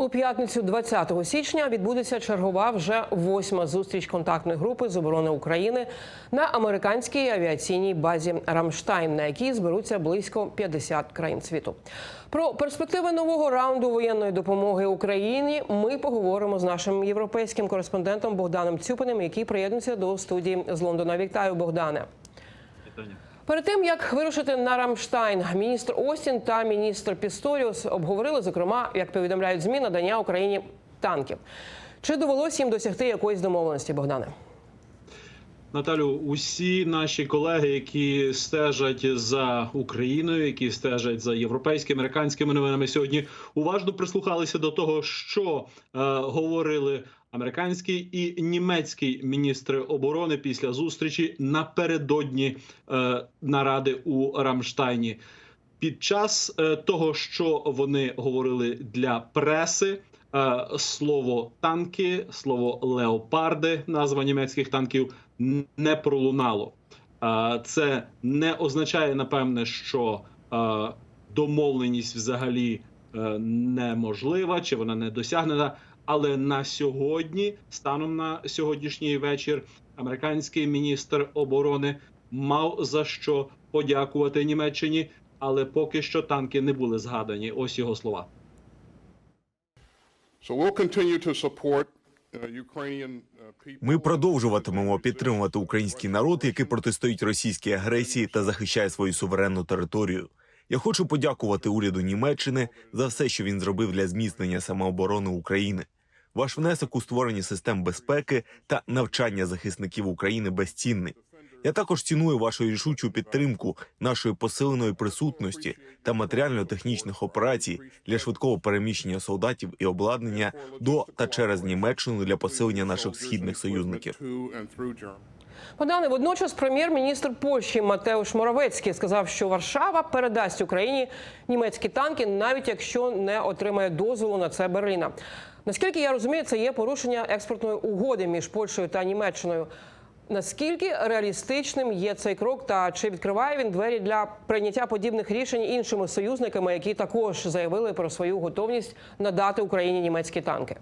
У п'ятницю 20 січня відбудеться чергова вже восьма зустріч контактної групи з оборони України на американській авіаційній базі Рамштайн, на якій зберуться близько 50 країн світу. Про перспективи нового раунду воєнної допомоги Україні ми поговоримо з нашим європейським кореспондентом Богданом Цюпиним, який приєднується до студії з Лондона. Вітаю, Богдане. Питання. Перед тим як вирушити на Рамштайн, міністр Остін та міністр Пісторіус обговорили, зокрема, як повідомляють змі, надання Україні танків. Чи довелося їм досягти якоїсь домовленості, Богдане? Наталю, усі наші колеги, які стежать за Україною, які стежать за європейськими американськими новинами, сьогодні уважно прислухалися до того, що е, говорили американський і німецький міністри оборони після зустрічі напередодні е, наради у Рамштайні. Під час е, того, що вони говорили для преси, слово танки, слово леопарди, назва німецьких танків, не пролунало. Е, Це не означає, напевне, що е, домовленість взагалі е, неможлива чи вона не досягнена. Але на сьогодні, станом на сьогоднішній вечір, американський міністр оборони мав за що подякувати Німеччині, але поки що танки не були згадані. Ось його слова. Ми продовжуватимемо підтримувати український народ, який протистоїть російській агресії та захищає свою суверенну територію. Я хочу подякувати уряду Німеччини за все, що він зробив для зміцнення самооборони України. Ваш внесок у створення систем безпеки та навчання захисників України безцінний. Я також ціную вашу рішучу підтримку нашої посиленої присутності та матеріально-технічних операцій для швидкого переміщення солдатів і обладнання до та через Німеччину для посилення наших східних союзників. Богдане, водночас прем'єр-міністр Польщі Матеуш Моровецький сказав, що Варшава передасть Україні німецькі танки, навіть якщо не отримає дозволу на це Берліна. Наскільки я розумію, це є порушення експортної угоди між Польщею та Німеччиною. Наскільки реалістичним є цей крок, та чи відкриває він двері для прийняття подібних рішень іншими союзниками, які також заявили про свою готовність надати Україні німецькі танки?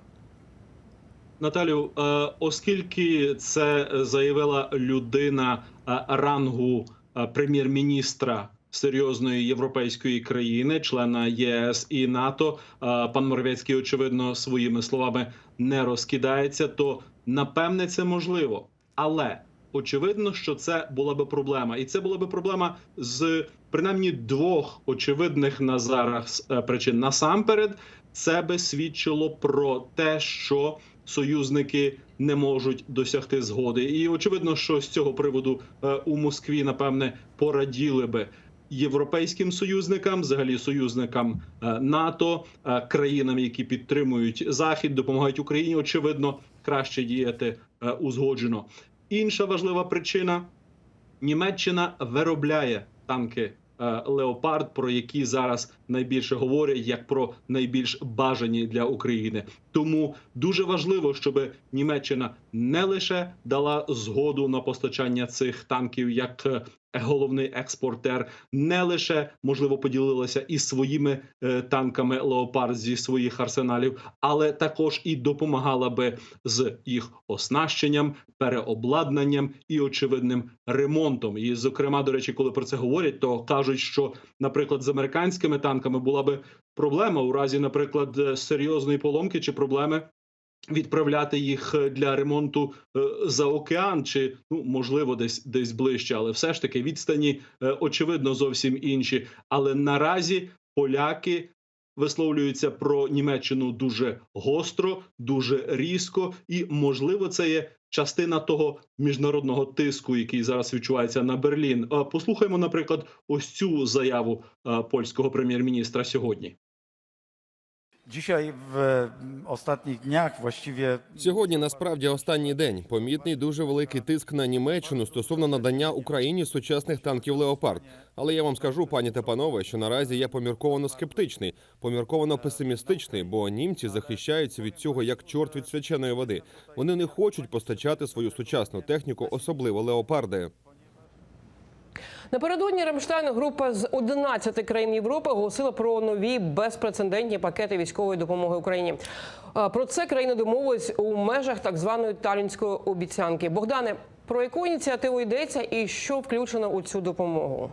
Наталю, е, оскільки це заявила людина е, рангу е, прем'єр-міністра серйозної європейської країни, члена ЄС і НАТО, пан Моровецький, очевидно, своїми словами не розкидається, то напевне це можливо. Але очевидно, що це була би проблема, і це була би проблема з принаймні двох очевидних на зараз е, причин. Насамперед, це би свідчило про те, що союзники не можуть досягти згоди. І очевидно, що з цього приводу е, у Москві напевне пораділи би. Європейським союзникам, взагалі союзникам е, НАТО, країнам, які підтримують захід, допомагають Україні, очевидно, краще діяти узгоджено. Інша важлива причина: Німеччина виробляє танки е, Леопард, про які зараз найбільше говорять як про найбільш бажані для України. Тому дуже важливо, щоб Німеччина не лише дала згоду на постачання цих танків як е, головний експортер, не лише можливо поділилася і своїми е, танками Леопард зі своїх арсеналів, але також і допомагала би з їх оснащенням, переобладнанням і очевидним ремонтом. І, зокрема, до речі, коли про це говорять, то кажуть, що, наприклад, з американськими танками була би проблема у разі, наприклад, е, серйозної поломки чи проблеми. Відправляти їх е, для ремонту е, за океан, чи ну можливо, десь десь ближче, але все ж таки відстані очевидно зовсім інші. Але наразі поляки висловлюються про Німеччину дуже гостро, дуже різко, і можливо, це є частина того міжнародного тиску, який зараз відчувається на Берлін. Послухаймо, наприклад, ось цю заяву польського прем'єр-міністра сьогодні. Dzisiaj mm, ostatnich dniach właściwie Сьогодні насправді останній день. Помітний дуже великий тиск на Німеччину стосовно надання Україні сучасних танків Леопард. Але я вам скажу, пані та панове, що наразі я помірковано скептичний, помірковано песимістичний, бо німці захищаються від цього як чорт від свяченої води. Вони не хочуть постачати свою сучасну техніку, особливо леопарди. Напередодні Рамштайн група з 11 країн Європи оголосила про нові безпрецедентні пакети військової допомоги Україні. Про це країни домовились у межах так званої талінської обіцянки. Богдане, про яку ініціативу йдеться і що включено у цю допомогу?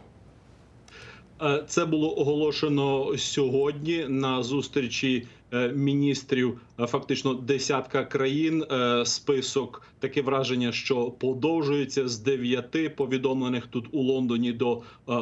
Е, Це було оголошено сьогодні на зустрічі міністрів е, фактично десятка країн. Е, Список таке враження, що подовжується з 9 повідомлених тут у Лондоні до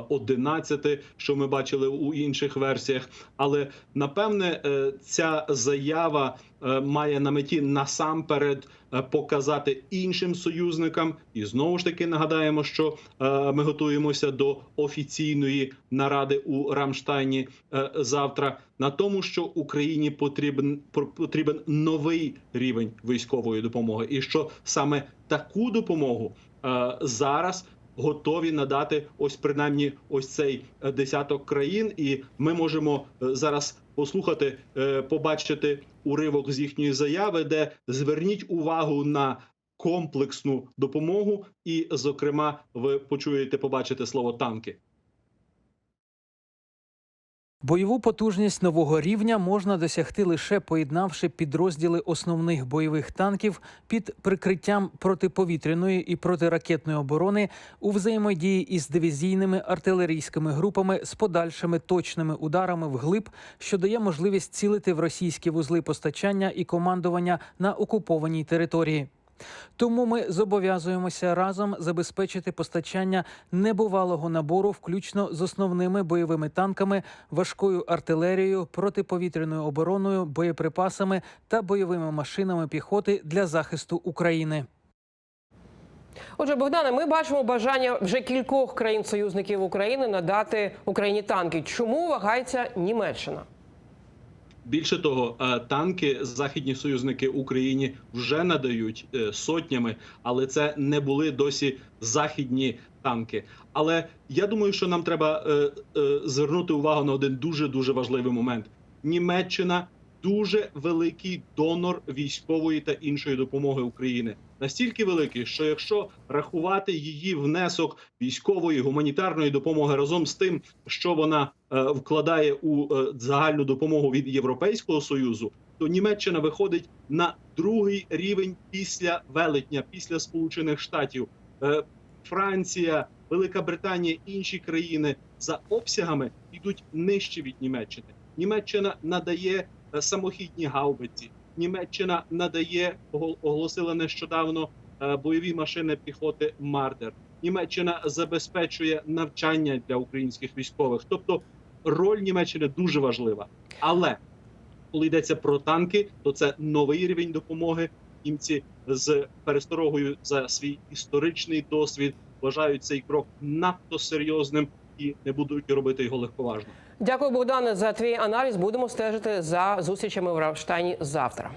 одинадцяти, 11, що ми бачили у інших версіях. Але напевне е, ця заява е, має на меті насамперед е, показати іншим союзникам, і знову ж таки нагадаємо, що е, ми готуємося до офіційної наради у Рамштайні е, завтра. На тому, що Україні потрібен потрібен новий рівень військової допомоги, і що саме таку допомогу е, зараз готові надати ось принаймні ось цей е, десяток країн, і ми можемо е, зараз послухати, е, побачити уривок з їхньої заяви, де зверніть увагу на комплексну допомогу, і, зокрема, ви почуєте, побачите слово танки. Бойову потужність нового рівня можна досягти лише поєднавши підрозділи основних бойових танків під прикриттям протиповітряної і протиракетної оборони у взаємодії із дивізійними артилерійськими групами з подальшими точними ударами вглиб, що дає можливість цілити в російські вузли постачання і командування на окупованій території. Тому ми зобов'язуємося разом забезпечити постачання небувалого набору, включно з основними бойовими танками, важкою артилерією, протиповітряною обороною, боєприпасами та бойовими машинами піхоти для захисту України. Отже, Богдане, ми бачимо бажання вже кількох країн-союзників України надати Україні танки. Чому вагається Німеччина? Більше того, е, танки західні союзники Україні вже надають е, сотнями, але це не були досі західні танки. Але я думаю, що нам треба е, звернути увагу на один дуже дуже важливий момент: Німеччина дуже великий донор військової та іншої допомоги України. Настільки великий, що якщо рахувати її внесок військової гуманітарної допомоги разом з тим, що вона е, вкладає у е, загальну допомогу від Європейського союзу, то Німеччина виходить на другий рівень після велетня, після Сполучених Штатів. Е, Франція, Велика Британія, інші країни за обсягами йдуть нижче від Німеччини. Німеччина надає самохідні гаубиці. Німеччина надає ого- оголосила нещодавно е, бойові машини піхоти Мардер. Німеччина забезпечує навчання для українських військових. Тобто роль Німеччини дуже важлива. Але коли йдеться про танки, то це новий рівень допомоги. Німці з пересторогою за свій історичний досвід вважають цей крок надто серйозним і не будуть робити його легковажно. Дякую, Богдане, за твій аналіз. Будемо стежити за зустрічами в Рамштайні завтра.